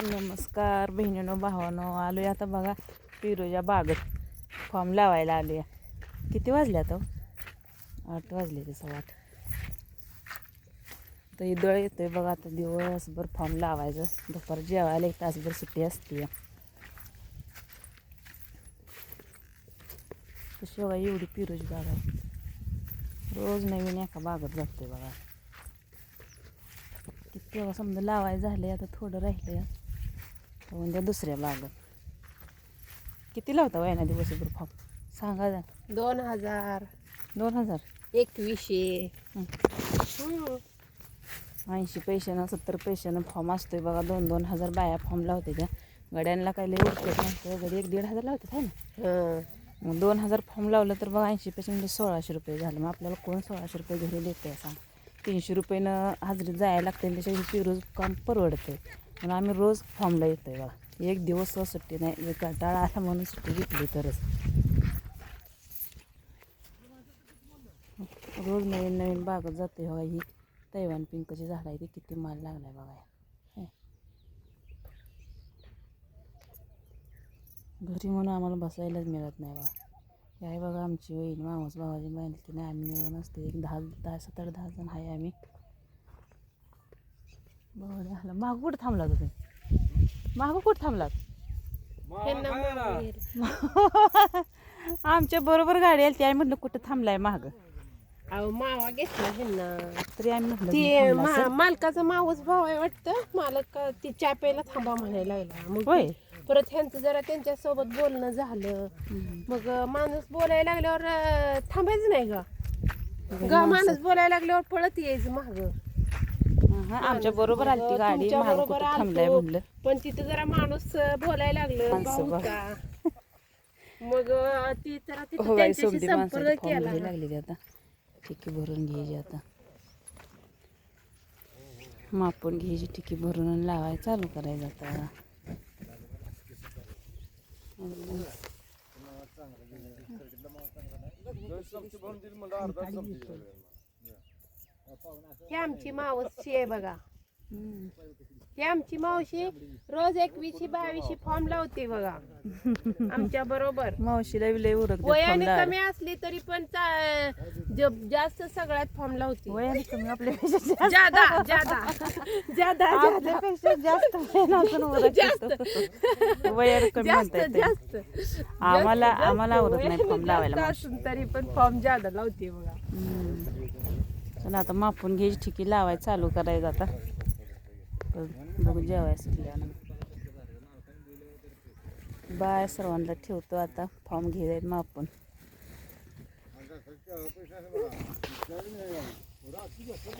नमस्कार बहिणीनो भावानो आलो आहे आता बघा पिरोजा बागत. फॉर्म लावायला आलो किती वाजल्या आता हो? आठ वाजले तसं वाट आठ. तर इदळ आहे बघा आता दिवसभर फॉर्म लावायचं. दुपार जेवायला एक तासभर सुट्टी असते तशी बघा एवढी पिरोजी बाग आहे. रोज नवीन एका बागत जातोय बघा. किती बघा समजा लावायचं झालं आता थोडं राहिलं आहे म्हणजे दुसऱ्या बागत किती लावता वयाना दिवसभर फॉर्म? सांगा जा दोन हजार. दोन हजार? एकवीसशे. ऐंशी पैशानं सत्तर पैशानं फॉर्म असतोय बघा. दोन दोन हजार बाया फॉर्म लावते त्या. गड्यांना काही लई उरकत नसतं गडी एक दीड हजार लावतात है ना. मग दोन हजार फॉर्म लावलं तर बघा ऐंशी पैसे म्हणजे सोळाशे रुपये झालं. मग आपल्याला कोण सोळाशे रुपये घरी देते सांग? तीनशे रुपयेनं हाजरीत जायला लागते आणि त्याच्यापेक्षा रोज काम परवडते म्हणून आम्ही रोज फॉर्मला येतो आहे बघा. एक दिवस सुट्टी नाही कंटाळा आला म्हणून सुट्टी घेतली तरच. रोज नवीन नवीन बागत जाते बघा ही. तैवान पिंकची झाडं आहे ती किती माल लागलाय बघा घरी म्हणून आम्हाला बसायलाच मिळत नाही बघा. काय बघा आमची वहीन मामाच भावाची माहिती नाही आम्ही मिळून असते एक दहा दहा सात आठ दहा जण आहे आम्ही. बघा झालं मागं कुठं थांबला तुम्ही? मागं कुठं थांबलात. आमच्या बरोबर गाडी आली ती आम्ही म्हटलं कुठं थांबलाय माग? अहो मावा घेतला ह्यांना तरी आम्ही म्हटलं ती थांबला मा- असेल. मालकाचा मावस भाव आहे वाटतं. मालक ती चा प्यायला थांबा म्हणायला लागला. मग होय. परत ह्यांचं जरा त्यांच्यासोबत बोलणं झालं. मग माणूस बोलायला लागल्यावर अं, थांबायचं नाही का गा माणूस बोलायला लागल्यावर पळत यायचं माग. हा, आमच्या बरोबर आली ती गाडी तुमच्या बरोबर कुठं थांबलाय आलतो. म्हणलं. पण तिथं जरा माणूस अं, बोलायला लागलं. माणसं भाऊ का? मग अं, ती जरा तिथं हो बाई त्यांच्याशी सोबती माणसाची संपर्क फॉर्म केला. घ्यायला लागली आता. टिकी भरून घ्यायची आता. मापून घ्यायची टिकी भरून आणि लावायला चालू करायचं आता. ही आमची मावशी आहे बघा. ही आमची मावशी रोज एकवीसशे बावीसशे फॉर्म लावते बघा. आमच्या बरोबर. मावशीला बी लय उरक वयाने कमी असली तरी पण चा- ज- जास्त सगळ्यात फॉर्म लावते. वयाने कमी आपल्यापेक्षा जास्त. जास्त. वयानं. वयाने कमी जास्त. म्हणता येते जास्त आम्हाला आम्हाला आवडत नाही लावायला मावशी. तरी पण फॉर्म जादा लावते बघा. हम्म. पण आता मापून घ्यायची ठिकी लावायला चालू करायचं आता. बघू जेवाय सुटल्यानंतर बाय सर्वांना ठेवतो आता. फॉर्म घेत मापून.